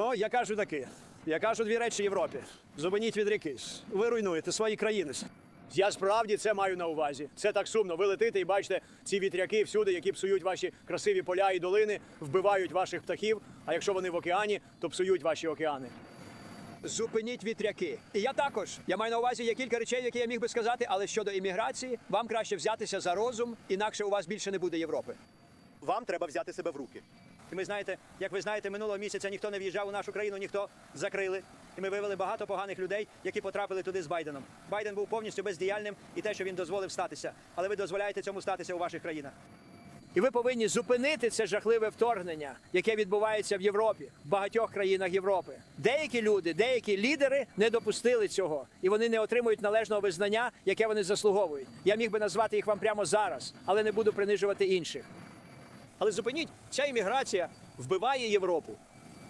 О, я кажу таке. Я кажу дві речі Європі. Зупиніть від ріки. Ви руйнуєте свої країни. Я справді це маю на увазі. Це так сумно. Ви летите і бачите ці вітряки всюди, які псують ваші красиві поля і долини, вбивають ваших птахів. А якщо вони в океані, то псують ваші океани. Зупиніть вітряки. І я також. Я маю на увазі є кілька речей, які я міг би сказати, але щодо імміграції, вам краще взятися за розум, інакше у вас більше не буде Європи. Вам треба взяти себе в руки. І ми знаєте, як ви знаєте, минулого місяця ніхто не в'їжджав у нашу країну, ніхто закрили. І ми вивели багато поганих людей, які потрапили туди з Байденом. Байден був повністю бездіяльним і те, що він дозволив статися. Але ви дозволяєте цьому статися у ваших країнах. І ви повинні зупинити це жахливе вторгнення, яке відбувається в Європі, в багатьох країнах Європи. Деякі люди, деякі лідери не допустили цього, і вони не отримують належного визнання, яке вони заслуговують. Я міг би назвати їх вам прямо зараз, але не буду принижувати інших. Але зупиніть, ця імміграція вбиває Європу.